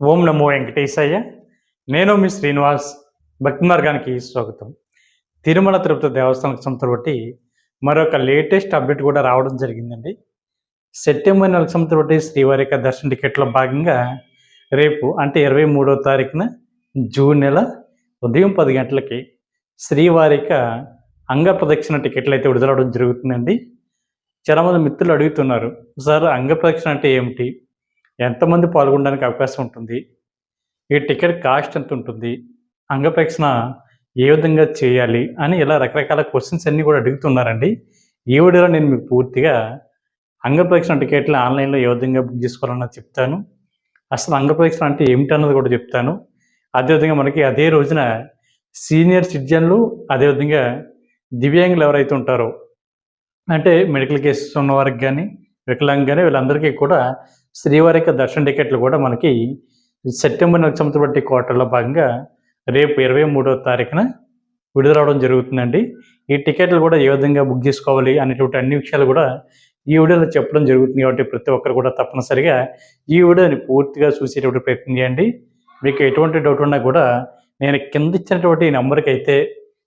ఓం నమో వెంకటేశయ్య. నేను మీ శ్రీనివాస్ భక్తి మార్గానికి స్వాగతం. తిరుమల తిరుపతి దేవస్థానం సంస్థ మరొక లేటెస్ట్ అప్డేట్ కూడా రావడం జరిగిందండి. సెప్టెంబర్ నెల సంస్థ బట్టి శ్రీవారి యొక్క దర్శన టికెట్లో భాగంగా రేపు అంటే ఇరవై మూడో తారీఖున జూన్ నెల ఉదయం పది గంటలకి శ్రీవారిక అంగ ప్రదక్షిణ టికెట్లు అయితే విడుదలవడం జరుగుతుందండి. చాలామంది మిత్రులు అడుగుతున్నారు సార్ అంగ ప్రదక్షిణ అంటే ఏమిటి? ఎంతమంది పాల్గొనడానికి అవకాశం ఉంటుంది? ఈ టికెట్ కాస్ట్ ఎంత ఉంటుంది? అంగప్రక్షణ ఏ విధంగా చేయాలి? అని ఇలా రకరకాల క్వశ్చన్స్ అన్నీ కూడా అడుగుతున్నారండి. ఈ వీడియోలో నేను మీకు పూర్తిగా అంగప్రక్షణ టికెట్లు ఆన్లైన్లో ఏ విధంగా బుక్ చేసుకోవాలన్నది చెప్తాను. అసలు అంగప్రక్షణ అంటే ఏమిటన్నది కూడా చెప్తాను. అదేవిధంగా మనకి అదే రోజున సీనియర్ సిటిజన్లు అదేవిధంగా దివ్యాంగులు ఎవరైతే ఉంటారో అంటే మెడికల్ కేసెస్ ఉన్న వారికి కానీ వికలాంగ్ కానీ వీళ్ళందరికీ కూడా శ్రీవారి యొక్క దర్శన టికెట్లు కూడా మనకి సెప్టెంబర్ నెల సంవత్సరం బట్టి క్వార్టర్లో భాగంగా రేపు ఇరవై మూడవ తారీఖున విడుదలవడం జరుగుతుందండి. ఈ టికెట్లు కూడా ఏ విధంగా బుక్ చేసుకోవాలి అనేటువంటి అన్ని విషయాలు కూడా ఈ వీడియోలో చెప్పడం జరుగుతుంది కాబట్టి ప్రతి ఒక్కరు కూడా తప్పనిసరిగా ఈ వీడియోని పూర్తిగా చూసేటువంటి ప్రయత్నం చేయండి. మీకు ఎటువంటి డౌట్ ఉన్నా కూడా నేను కింద ఇచ్చినటువంటి ఈ నెంబర్కి అయితే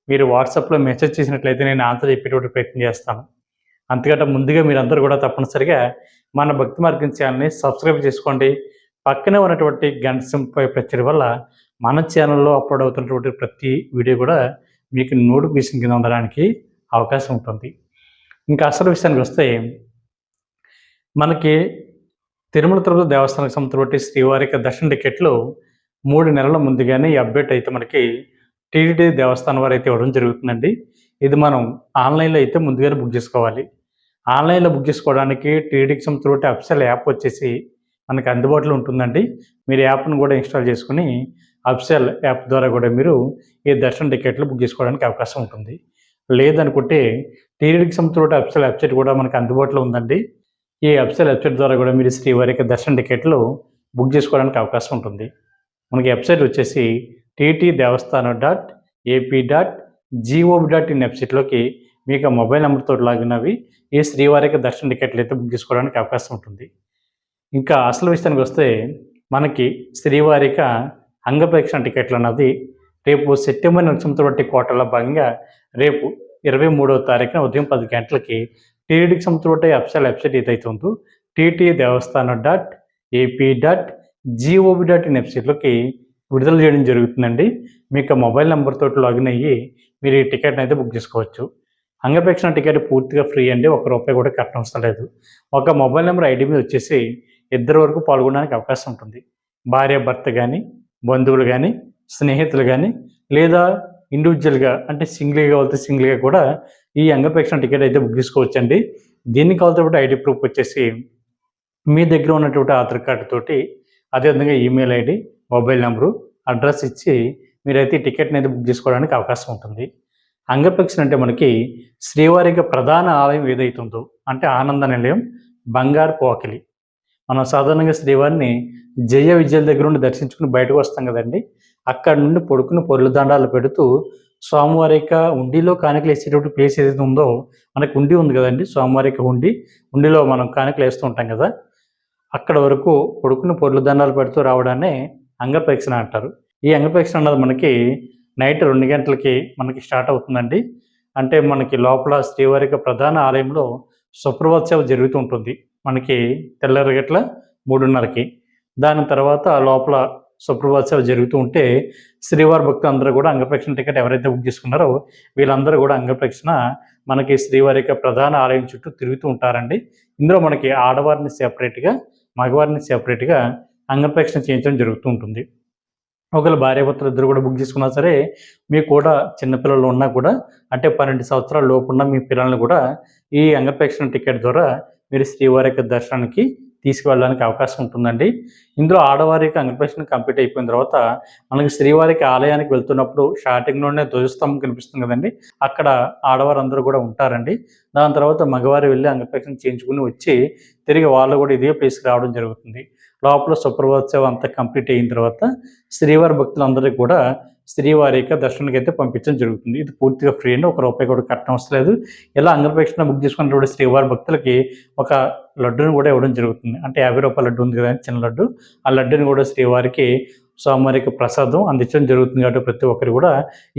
మీరు వాట్సాప్లో మెసేజ్ చేసినట్లయితే నేను ఆన్సర్ చెప్పేటువంటి ప్రయత్నం చేస్తాను. అంతకంటే ముందుగా మీరందరూ కూడా తప్పనిసరిగా మన భక్తి మార్గం ఛానల్ని సబ్స్క్రైబ్ చేసుకోండి. పక్కనే ఉన్నటువంటి గంట సింపై ప్రచడం వల్ల మన ఛానల్లో అప్లోడ్ అవుతున్నటువంటి ప్రతి వీడియో కూడా మీకు నోటిఫికేషన్ కింద ఉండడానికి అవకాశం ఉంటుంది. ఇంకా అసలు విషయానికి వస్తే మనకి తిరుమల తిరుపతి దేవస్థానానికి సంబంధించినటువంటి శ్రీవారికి దర్శన టికెట్లు మూడు నెలల ముందుగానే ఈ అప్డేట్ అయితే మనకి టీటీడీ దేవస్థానం వారు అయితే ఇవ్వడం జరుగుతుందండి. ఇది మనం ఆన్లైన్లో అయితే ముందుగానే బుక్ చేసుకోవాలి. ఆన్లైన్లో బుక్ చేసుకోవడానికి టీడీకి సంబంధించిన అప్సెల్ యాప్ వచ్చేసి మనకి అందుబాటులో ఉంటుందండి. మీరు యాప్ను కూడా ఇన్స్టాల్ చేసుకుని అప్సెల్ యాప్ ద్వారా కూడా మీరు ఈ దర్శన టికెట్లు బుక్ చేసుకోవడానికి అవకాశం ఉంటుంది. లేదనుకుంటే టీడీకి సంబంధించిన అప్సెల్ వెబ్సైట్ కూడా మనకి అందుబాటులో ఉందండి. ఈ అప్సెల్ వెబ్సైట్ ద్వారా కూడా మీరు శ్రీవారి యొక్క దర్శన టికెట్లు బుక్ చేసుకోవడానికి అవకాశం ఉంటుంది. మనకి వెబ్సైట్ వచ్చేసి TT Devasthanam dot AP dot GOB dot in వెబ్సైట్లోకి మీకు ఆ మొబైల్ నెంబర్తో లాగిన్ అవి ఈ శ్రీవారికి దర్శన టికెట్లు అయితే బుక్ చేసుకోవడానికి అవకాశం ఉంటుంది. ఇంకా అసలు విషయానికి వస్తే మనకి శ్రీవారిక అంగప్రేక్షణ టికెట్లు అన్నది రేపు సెప్టెంబర్ నక్షత్రం బట్టి కోటలో భాగంగా రేపు ఇరవై మూడవ తారీఖున ఉదయం పది గంటలకి టీటీడీకి సంబంధించిన అఫిషియల్ వెబ్సైట్ ఏదైతే ఉందో TT Devasthanam dot AP dot GOB dot in వెబ్సైట్లోకి విడుదల చేయడం జరుగుతుందండి. మీకు మొబైల్ నెంబర్ తోటి లాగిన్ అయ్యి మీరు ఈ టికెట్ని అయితే బుక్ చేసుకోవచ్చు. అంగప్రేక్షణ టికెట్ పూర్తిగా ఫ్రీ అండి ఒక రూపాయి కూడా కట్టనవసరం లేదు. ఒక మొబైల్ నెంబర్ ఐడి మీద వచ్చేసి ఇద్దరు వరకు పాల్గొనడానికి అవకాశం ఉంటుంది. భార్య భర్త కానీ బంధువులు కానీ స్నేహితులు కానీ లేదా ఇండివిజువల్గా అంటే సింగిల్గా కావాలంటే సింగిల్గా కూడా ఈ అంగప్రేక్షణ టికెట్ అయితే బుక్ చేసుకోవచ్చండి. దీనికి కావాల్సిన ఐడి ప్రూఫ్ వచ్చేసి మీ దగ్గర ఉన్నటువంటి ఆధార్ కార్డు తోటి అదేవిధంగా email ID mobile number address ఇచ్చి మీరైతే ఈ టికెట్ని అయితే బుక్ చేసుకోవడానికి అవకాశం ఉంటుంది. అంగప్రక్షణ అంటే మనకి శ్రీవారికి ప్రధాన ఆలయం ఏదైతుందో అంటే ఆనంద నిలయం బంగారు పోకిలి మనం సాధారణంగా శ్రీవారిని జయ విజయల దగ్గర నుండి దర్శించుకుని బయటకు వస్తాం కదండి. అక్కడ నుండి పొడుకుని పొరుల దండాలు పెడుతూ స్వామివారి యొక్క ఉండిలో కానికలు వేసేటువంటి ప్లేస్ ఏదైతే ఉందో మనకు ఉండి ఉంది కదండి స్వామివారిక ఉండి. ఉండిలో మనం కానికలు వేస్తూ ఉంటాం కదా. అక్కడ వరకు పొడుకుని పొరుల దండాలు పెడుతూ రావడాన్ని అంగప్రక్షణ అంటారు. ఈ అంగప్రక్షణ అన్నది మనకి నైట్ రెండు గంటలకి మనకి స్టార్ట్ అవుతుందండి. అంటే మనకి లోపల శ్రీవారిక ప్రధాన ఆలయంలో సుప్రభాత సేవ జరుగుతూ ఉంటుంది. మనకి తెల్లరి గట్ల మూడున్నరకి. దాని తర్వాత లోపల సుప్రభాత సేవ జరుగుతూ ఉంటే శ్రీవారి భక్తులు అందరూ కూడా అంగప్రక్షణ టికెట్ ఎవరైతే బుక్ చేసుకున్నారో వీళ్ళందరూ కూడా అంగప్రక్షణ మనకి శ్రీవారి యొక్క ప్రధాన ఆలయం చుట్టూ తిరుగుతూ ఉంటారండి. ఇందులో మనకి ఆడవారిని సెపరేట్గా మగవారిని సెపరేట్గా అంగప్రక్షణ చేయించడం జరుగుతూ ఉంటుంది. ఒకవేళ భార్యాభర్తలు ఇద్దరు కూడా బుక్ చేసుకున్నా సరే మీకు కూడా చిన్నపిల్లలు ఉన్నా కూడా అంటే పన్నెండు సంవత్సరాల లోపు ఉన్న మీ పిల్లల్ని కూడా ఈ అంగప్రేక్షణ టికెట్ ద్వారా మీరు శ్రీవారి యొక్క దర్శనానికి తీసుకువెళ్ళడానికి అవకాశం ఉంటుందండి. ఇందులో ఆడవారికి అంగప్రేక్షణ కంప్లీట్ అయిపోయిన తర్వాత మనకి శ్రీవారికి ఆలయానికి వెళ్తున్నప్పుడు స్టార్టింగ్లోనే ధ్వజస్తంభం కనిపిస్తుంది కదండి. అక్కడ ఆడవారందరూ కూడా ఉంటారండి. దాని తర్వాత మగవారు వెళ్ళి అంగప్రేక్షణ చేయించుకుని వచ్చి తిరిగి వాళ్ళు కూడా ఇదే ప్లేస్కి రావడం జరుగుతుంది. లోపల సుప్రభాత సేవ అంతా కంప్లీట్ అయిన తర్వాత శ్రీవారి భక్తులందరికీ కూడా శ్రీవారి యొక్క దర్శనానికి అయితే పంపించడం జరుగుతుంది. ఇది పూర్తిగా ఫ్రీ అండి. ఒక రూపాయి కూడా కట్టడం అవసరం లేదు. ఇలా అంగప్రేక్షణ బుక్ చేసుకున్నటువంటి శ్రీవారి భక్తులకి ఒక లడ్డుని కూడా ఇవ్వడం జరుగుతుంది. అంటే యాభై రూపాయల లడ్డు ఉంది కదా చిన్న లడ్డు. ఆ లడ్డుని కూడా శ్రీవారికి స్వామివారికి ప్రసాదం అందించడం జరుగుతుంది కాబట్టి ప్రతి ఒక్కరు కూడా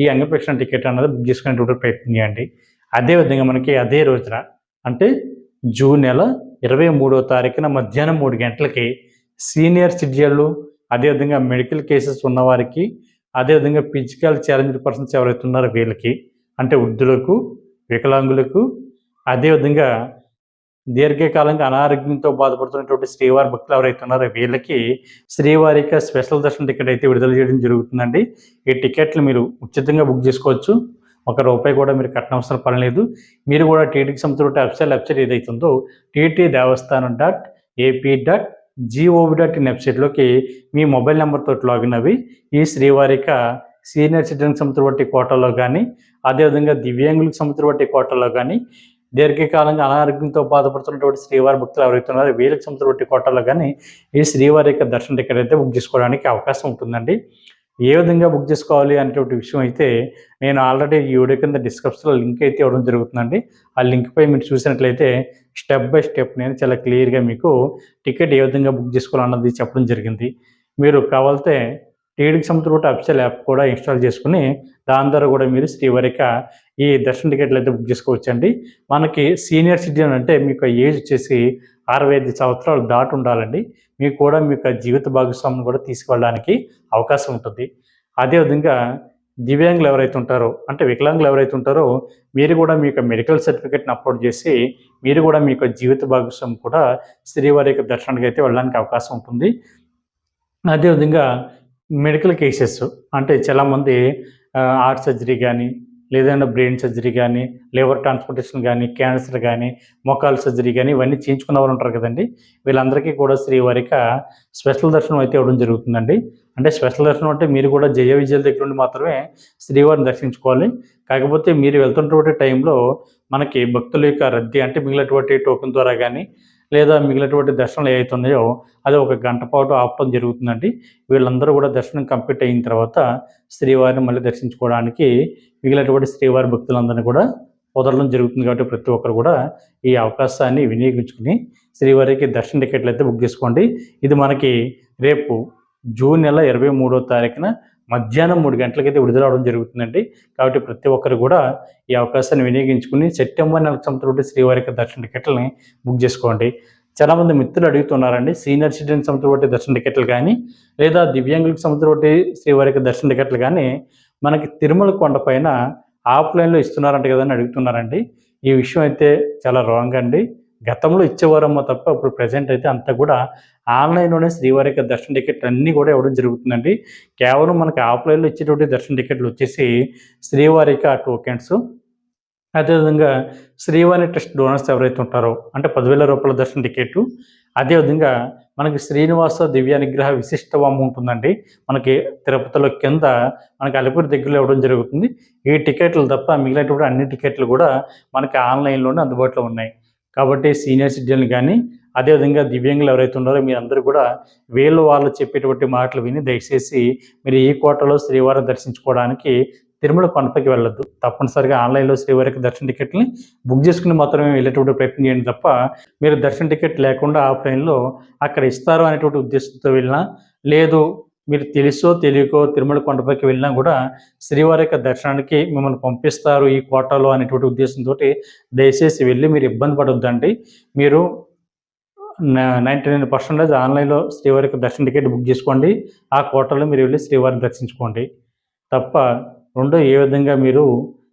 ఈ అంగప్రేక్షణ టికెట్ అనేది బుక్ చేసుకునేటువంటి ప్రయత్నం చేయండి అదేవిధంగా మనకి అదే రోజున అంటే జూన్ నెల ఇరవై మూడో తారీఖున మధ్యాహ్నం మూడు గంటలకి సీనియర్ సిటిజన్లు అదేవిధంగా మెడికల్ కేసెస్ ఉన్నవారికి అదేవిధంగా ఫిజికల్ ఛాలెంజ్డ్ పర్సన్స్ ఎవరైతే ఉన్నారో వీళ్ళకి అంటే వృద్ధులకు వికలాంగులకు అదేవిధంగా దీర్ఘకాలంగా అనారోగ్యంతో బాధపడుతున్నటువంటి శ్రీవారి భక్తులు ఎవరైతే ఉన్నారో వీళ్ళకి శ్రీవారి యొక్క స్పెషల్ దర్శన టికెట్ అయితే విడుదల చేయడం జరుగుతుందండి. ఈ టికెట్లు మీరు ఉచితంగా బుక్ చేసుకోవచ్చు. ఒక రూపాయి కూడా మీరు కట్టనవసరం పడలేదు. మీరు కూడా టీటీకి సంబంధించిన వెబ్సైట్ వెబ్సైట్ ఏదైతుందో TT Devasthanam dot AP dot GOV dot in వెబ్సైట్లోకి మీ మొబైల్ నెంబర్తో లాగిన్ అవి. ఈ శ్రీవారిక సీనియర్ సిటిజన్ వంటి కోటలో కానీ అదేవిధంగా దివ్యాంగులకు సముద్ర సంబంధించిన కోటలో కానీ దీర్ఘకాలంగా అనారోగ్యంతో బాధపడుతున్నటువంటి శ్రీవారి భక్తులు ఎవరైతే వీళ్ళకి వీళ్ళకి సంబంధించిన కోటలో కానీ ఈ శ్రీవారి యొక్క దర్శన టికెట్ అయితే బుక్ చేసుకోవడానికి అవకాశం ఉంటుందండి. ఏ విధంగా బుక్ చేసుకోవాలి అనేటువంటి విషయం అయితే నేను ఆల్రెడీ ఈ వీడియో కింద డిస్క్రిప్షన్లో లింక్ అయితే ఇవ్వడం జరుగుతుందండి. ఆ లింక్పై మీరు చూసినట్లయితే స్టెప్ బై స్టెప్ నేను చాలా క్లియర్గా మీకు టికెట్ ఏ విధంగా బుక్ చేసుకోవాలన్నది చెప్పడం జరిగింది. మీరు కావాలితే టీడీకి సంబంధించిన అఫిషియల్ యాప్ కూడా ఇన్స్టాల్ చేసుకుని దాని ద్వారా కూడా మీరు శ్రీవారిక ఈ దర్శన టికెట్లు అయితే బుక్ చేసుకోవచ్చండి. మనకి సీనియర్ సిటిజన్ అంటే మీకు ఏజ్ వచ్చేసి అరవై ఐదు సంవత్సరాలు దాటి ఉండాలండి. మీకు కూడా మీకు జీవిత భాగస్వామిని కూడా తీసుకువెళ్ళడానికి అవకాశం ఉంటుంది. అదేవిధంగా దివ్యాంగులు ఎవరైతే ఉంటారో అంటే వికలాంగులు ఎవరైతే ఉంటారో మీరు కూడా మీ యొక్క మెడికల్ సర్టిఫికేట్ని అప్లోడ్ చేసి మీరు కూడా మీ యొక్క జీవిత భాగస్వామి కూడా శ్రీవారి యొక్క దర్శనానికి అయితే వెళ్ళడానికి అవకాశం ఉంటుంది. అదేవిధంగా మెడికల్ కేసెస్ అంటే చాలామంది హార్ట్ సర్జరీ కానీ లేదంటే బ్రెయిన్ సర్జరీ కానీ లివర్ ట్రాన్స్పోర్టేషన్ కానీ క్యాన్సర్ కానీ మొకాల సర్జరీ కానీ ఇవన్నీ చేయించుకున్న వాళ్ళు ఉంటారు కదండి. వీళ్ళందరికీ కూడా శ్రీవారిక స్పెషల్ దర్శనం అయితే ఇవ్వడం జరుగుతుందండి. అంటే స్పెషల్ దర్శనం అంటే మీరు కూడా జయ విజయాల దగ్గర నుండి మాత్రమే శ్రీవారిని దర్శించుకోవాలి. కాకపోతే మీరు వెళ్తున్నటువంటి టైంలో మనకి భక్తుల యొక్క రద్దీ అంటే మిగిలినటువంటి టోకెన్ ద్వారా కానీ లేదా మిగిలినటువంటి దర్శనాలు ఏవైతున్నాయో అది ఒక గంట పాటు ఆపడం జరుగుతుందండి. వీళ్ళందరూ కూడా దర్శనం కంప్లీట్ అయిన తర్వాత శ్రీవారిని మళ్ళీ దర్శించుకోవడానికి మిగిలినటువంటి శ్రీవారి భక్తులందరినీ కూడా వదలడం జరుగుతుంది కాబట్టి ప్రతి ఒక్కరు కూడా ఈ అవకాశాన్ని వినియోగించుకుని శ్రీవారికి దర్శన టికెట్లు అయితే బుక్ చేసుకోండి. ఇది మనకి రేపు జూన్ నెల ఇరవై మూడో తారీఖున మధ్యాహ్నం మూడు గంటలకైతే విడుదలవడం జరుగుతుందండి. కాబట్టి ప్రతి ఒక్కరు కూడా ఈ అవకాశాన్ని వినియోగించుకుని సెప్టెంబర్ నెలకు సంబంధించిన శ్రీవారికి దర్శన టికెట్లని బుక్ చేసుకోండి. చాలామంది మిత్రులు అడుగుతున్నారండి సీనియర్ సిటిజన్ సంబంధించిన దర్శన టికెట్లు కానీ లేదా దివ్యాంగులకు సంబంధించిన శ్రీవారికి దర్శన టికెట్లు కానీ మనకి తిరుమల కొండ ఆఫ్లైన్లో ఇస్తున్నారంట కదని అడుగుతున్నారండి. ఈ విషయం అయితే చాలా రాంగ్ అండి. గతంలో ఇచ్చేవారమ్మో తప్ప ఇప్పుడు ప్రజెంట్ అయితే అంతా కూడా ఆన్లైన్లోనే శ్రీవారికి దర్శన టికెట్లు అన్నీ కూడా ఇవ్వడం జరుగుతుందండి. కేవలం మనకి ఆఫ్లైన్లో ఇచ్చేటువంటి దర్శన టికెట్లు వచ్చేసి శ్రీవారికి ఆ టోకెన్స్. అదేవిధంగా శ్రీవారి ట్రస్ట్ డోనర్స్ ఎవరైతే ఉంటారో అంటే పదివేల రూపాయల దర్శన టికెట్ అదేవిధంగా మనకి శ్రీనివాస దివ్య నిగ్రహ విశిష్టవం ఉంటుందండి. మనకి తిరుపతిలో కింద మనకి అలిపిరి దగ్గరలో ఇవ్వడం జరుగుతుంది. ఈ టికెట్లు తప్ప మిగిలినటువంటి అన్ని టికెట్లు కూడా మనకి ఆన్లైన్లోనే అందుబాటులో ఉన్నాయి. కాబట్టి సీనియర్ సిటిజన్లు కానీ అదేవిధంగా దివ్యాంగులు ఎవరైతే ఉన్నారో మీరందరూ కూడా వీళ్ళు వాళ్ళు చెప్పేటువంటి మాటలు విని దయచేసి మీరు ఈ కోటలో శ్రీవారం దర్శించుకోవడానికి తిరుమల కొండపైకి వెళ్ళొద్దు. తప్పనిసరిగా ఆన్లైన్లో శ్రీవారికి దర్శన టికెట్ని బుక్ చేసుకుని మాత్రమే వెళ్ళేటువంటి ప్రయత్నం చేయండి తప్ప మీరు దర్శన టికెట్ లేకుండా ఆఫ్లైన్లో అక్కడ ఇస్తారు అనేటువంటి ఉద్దేశంతో వెళ్ళినా లేదు మీరు తెలుసో తెలియకో తిరుమల కొండపైకి వెళ్ళినా కూడా శ్రీవారి యొక్క దర్శనానికి మిమ్మల్ని పంపిస్తారు ఈ కోటలో అనేటువంటి ఉద్దేశంతో దయచేసి వెళ్ళి మీరు ఇబ్బంది పడొద్దండి. మీరు నైంటీ నైన్ పర్సెంటేజ్ ఆన్లైన్లో శ్రీవారి యొక్క దర్శన టికెట్ బుక్ చేసుకోండి. ఆ కోటలో మీరు వెళ్ళి శ్రీవారిని దర్శించుకోండి. తప్ప రెండో ఏ విధంగా మీరు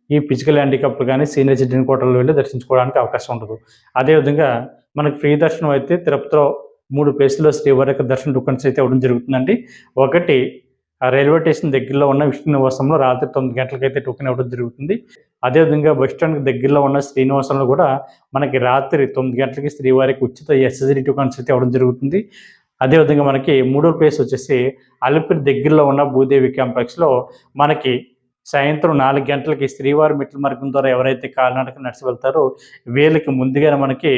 ఈ ఫిజికల్ హ్యాండిక్యాప్ కానీ సీనియర్ సిటిజన్ కోటలో వెళ్ళి దర్శించుకోవడానికి అవకాశం ఉండదు. అదేవిధంగా మనకు ఫ్రీ దర్శనం అయితే తిరుపతిలో మూడు ప్లేసుల్లో శ్రీవారి దర్శన టోకన్స్ అయితే ఇవ్వడం జరుగుతుందండి. ఒకటి ఆ రైల్వే స్టేషన్ దగ్గరలో ఉన్న విష్ణునివాసంలో రాత్రి తొమ్మిది గంటలకైతే టోకెన్ ఇవ్వడం జరుగుతుంది. అదేవిధంగా బస్ స్టాండ్ దగ్గరలో ఉన్న శ్రీనివాసంలో కూడా మనకి రాత్రి తొమ్మిది గంటలకి శ్రీవారికి ఉచిత ఎస్ఎస్డి టోకన్స్ అయితే ఇవ్వడం జరుగుతుంది. అదేవిధంగా మనకి మూడో ప్లేస్ వచ్చేసి అలిపిరి దగ్గరలో ఉన్న భూదేవి కాంప్లెక్స్లో మనకి సాయంత్రం నాలుగు గంటలకి శ్రీవారి మెట్ల మార్గం ద్వారా ఎవరైతే కాలినడక నడిచి వెళ్తారో వీళ్ళకి ముందుగానే మనకి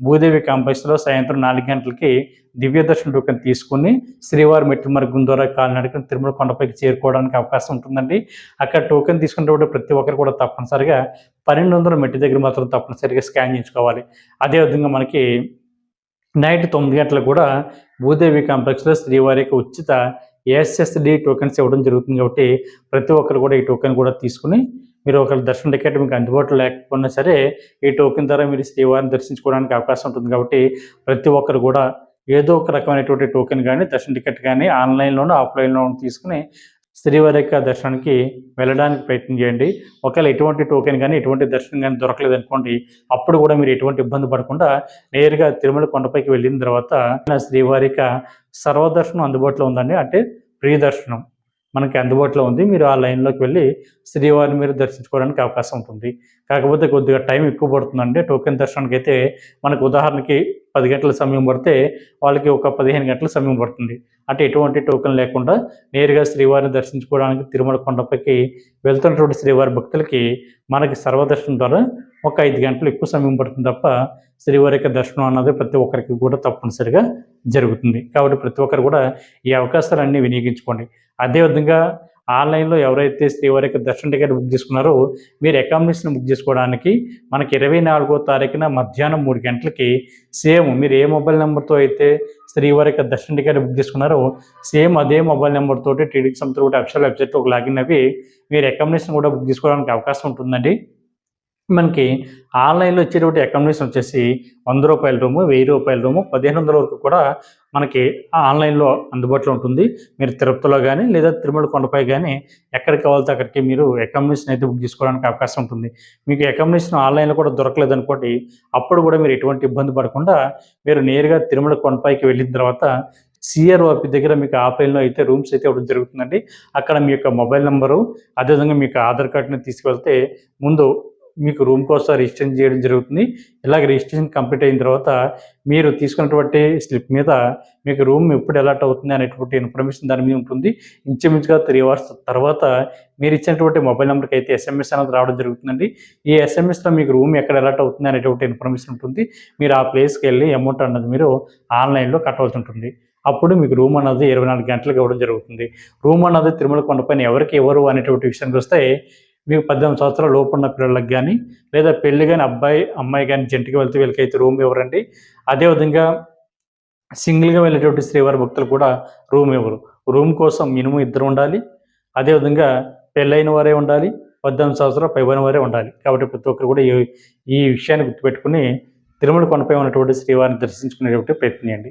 భూదేవి కాంప్లెక్స్లో సాయంత్రం నాలుగు గంటలకి దివ్యదర్శన టోకెన్ తీసుకుని శ్రీవారి మెట్ల మార్గం ద్వారా కాలినడకన తిరుమల కొండపైకి చేరుకోవడానికి అవకాశం ఉంటుందండి. అక్కడ టోకెన్ తీసుకునేటప్పుడు ప్రతి ఒక్కరు కూడా తప్పనిసరిగా పన్నెండు వందల మెట్టి దగ్గర మాత్రం తప్పనిసరిగా స్కాన్ చేయించుకోవాలి. అదేవిధంగా మనకి నైట్ తొమ్మిది గంటలకు కూడా భూదేవి కాంప్లెక్స్లో శ్రీవారికి ఉచిత ఎస్ఎస్డి టోకెన్స్ ఇవ్వడం జరుగుతుంది కాబట్టి ప్రతి ఒక్కరు కూడా ఈ టోకెన్ కూడా తీసుకుని మీరు ఒకరి దర్శన టికెట్ మీకు అందుబాటులో లేకపోయినా సరే ఈ టోకెన్ ద్వారా మీరు శ్రీవారిని దర్శించుకోవడానికి అవకాశం ఉంటుంది. కాబట్టి ప్రతి ఒక్కరు కూడా ఏదో ఒక రకమైనటువంటి టోకెన్ కానీ దర్శన టికెట్ కానీ ఆన్లైన్లోనూ ఆఫ్లైన్లోనూ తీసుకుని శ్రీవారి యొక్క దర్శనానికి వెళ్ళడానికి ప్రయత్నం చేయండి. ఒకవేళ ఎటువంటి టోకెన్ కానీ ఎటువంటి దర్శనం కానీ దొరకలేదు అనుకోండి అప్పుడు కూడా మీరు ఎటువంటి ఇబ్బంది పడకుండా నేరుగా తిరుమల కొండపైకి వెళ్ళిన తర్వాత శ్రీవారి యొక్క సర్వదర్శనం అందుబాటులో ఉందండి. అంటే ప్రియ దర్శనం మనకి అందుబాటులో ఉంది. మీరు ఆ లైన్లోకి వెళ్ళి శ్రీవారిని మీరు దర్శించుకోవడానికి అవకాశం ఉంటుంది. కాకపోతే కొద్దిగా టైం ఎక్కువ పడుతుందండి. టోకెన్ దర్శనానికి అయితే మనకు ఉదాహరణకి పది గంటల సమయం పడితే వాళ్ళకి ఒక పదిహేను గంటల సమయం పడుతుంది. అంటే ఎటువంటి టోకెన్ లేకుండా నేరుగా శ్రీవారిని దర్శించుకోవడానికి తిరుమల కొండపైకి వెళ్తున్నటువంటి శ్రీవారి భక్తులకి మనకి సర్వదర్శనం ద్వారా ఒక ఐదు గంటలు ఎక్కువ సమయం పడుతుంది తప్ప శ్రీవారి యొక్క దర్శనం అన్నది ప్రతి ఒక్కరికి కూడా తప్పనిసరిగా జరుగుతుంది. కాబట్టి ప్రతి ఒక్కరు కూడా ఈ అవకాశాలన్నీ వినియోగించుకోండి. అదేవిధంగా ఆన్లైన్లో ఎవరైతే శ్రీవారికి యొక్క దర్శన టికెట్ బుక్ చేసుకున్నారో మీరు అకామిడేషన్ బుక్ చేసుకోవడానికి మనకి ఇరవై నాలుగో తారీఖున మధ్యాహ్నం మూడు గంటలకి సేమ్ మీరు ఏ మొబైల్ నెంబర్తో అయితే శ్రీవారికి యొక్క దర్శన టికెట్ బుక్ చేసుకున్నారో సేమ్ అదే మొబైల్ నెంబర్ తోటి టీడీకి సంస్థ ఒకటి అఫిషియల్ వెబ్సైట్లో ఒక లాగిన్ అవి మీరు అకామిడేషన్ కూడా బుక్ చేసుకోవడానికి అవకాశం ఉంటుందండి. మనకి ఆన్లైన్లో వచ్చేటువంటి అకామిడేషన్ వచ్చేసి వంద రూపాయల రూము వెయ్యి రూపాయల రూము పదిహేను వందల వరకు కూడా మనకి ఆన్లైన్లో అందుబాటులో ఉంటుంది. మీరు తిరుపతిలో కానీ లేదా తిరుమల కొండపై కానీ ఎక్కడికి కావాలితే అక్కడికి మీరు అకామిడేషన్ అయితే బుక్ చేసుకోవడానికి అవకాశం ఉంటుంది. మీకు అకామిడేషన్ ఆన్లైన్లో కూడా దొరకలేదు అనుకోండి అప్పుడు కూడా మీరు ఎటువంటి ఇబ్బంది పడకుండా మీరు నేరుగా తిరుమల కొండపైకి వెళ్ళిన తర్వాత సిఆర్ఓపి దగ్గర మీకు ఆఫ్లైన్లో అయితే రూమ్స్ అయితే ఇవ్వడం జరుగుతుందండి. అక్కడ మీ యొక్క మొబైల్ నెంబరు అదేవిధంగా మీకు ఆధార్ కార్డుని తీసుకెళ్తే ముందు మీకు రూమ్ కోసం రిజిస్ట్రేషన్ చేయడం జరుగుతుంది. ఇలాగ రిజిస్ట్రేషన్ కంప్లీట్ అయిన తర్వాత మీరు తీసుకున్నటువంటి స్లిప్ మీద మీకు రూమ్ ఎప్పుడు అలాట్ అవుతుంది అనేటువంటి ఇన్ఫర్మేషన్ దాని మీద ఉంటుంది. ఇంచుమించుగా త్రీ అవర్స్ తర్వాత మీరు ఇచ్చినటువంటి మొబైల్ నెంబర్కి అయితే ఎస్ఎంఎస్ అనేది రావడం జరుగుతుందండి. ఈ ఎస్ఎంఎస్లో మీకు రూమ్ ఎక్కడ అలాట్ అవుతుంది అనేటువంటి ఇన్ఫర్మేషన్ ఉంటుంది. మీరు ఆ ప్లేస్కి వెళ్ళి అమౌంట్ అన్నది మీరు ఆన్లైన్లో కట్టవలసి ఉంటుంది. అప్పుడు మీకు రూమ్ అన్నది ఇరవై నాలుగు గంటలకు ఇవ్వడం జరుగుతుంది. రూమ్ అన్నది తిరుమల కొండపైన ఎవరికి ఎవరు అనేటువంటి విషయానికి వస్తే మీకు పద్దెనిమిది సంవత్సరాల లోపు ఉన్న పిల్లలకు కానీ లేదా పెళ్ళి కానీ అబ్బాయి అమ్మాయి కానీ జంటికి వెళ్తే వీళ్ళకైతే రూమ్ ఇవ్వరండి. అదేవిధంగా సింగిల్గా వెళ్ళేటువంటి శ్రీవారి భక్తులు కూడా రూమ్ ఇవ్వరు. రూమ్ కోసం మినిమం ఇద్దరు ఉండాలి. అదేవిధంగా పెళ్ళైన వారే ఉండాలి. పద్దెనిమిది సంవత్సరాలు పైబడిన వారే ఉండాలి. కాబట్టి ప్రతి ఒక్కరు కూడా ఈ ఈ విషయాన్ని గుర్తుపెట్టుకుని తిరుమల కొండపై ఉన్నటువంటి శ్రీవారిని దర్శించుకునేటువంటి ప్రయత్నం చేయండి.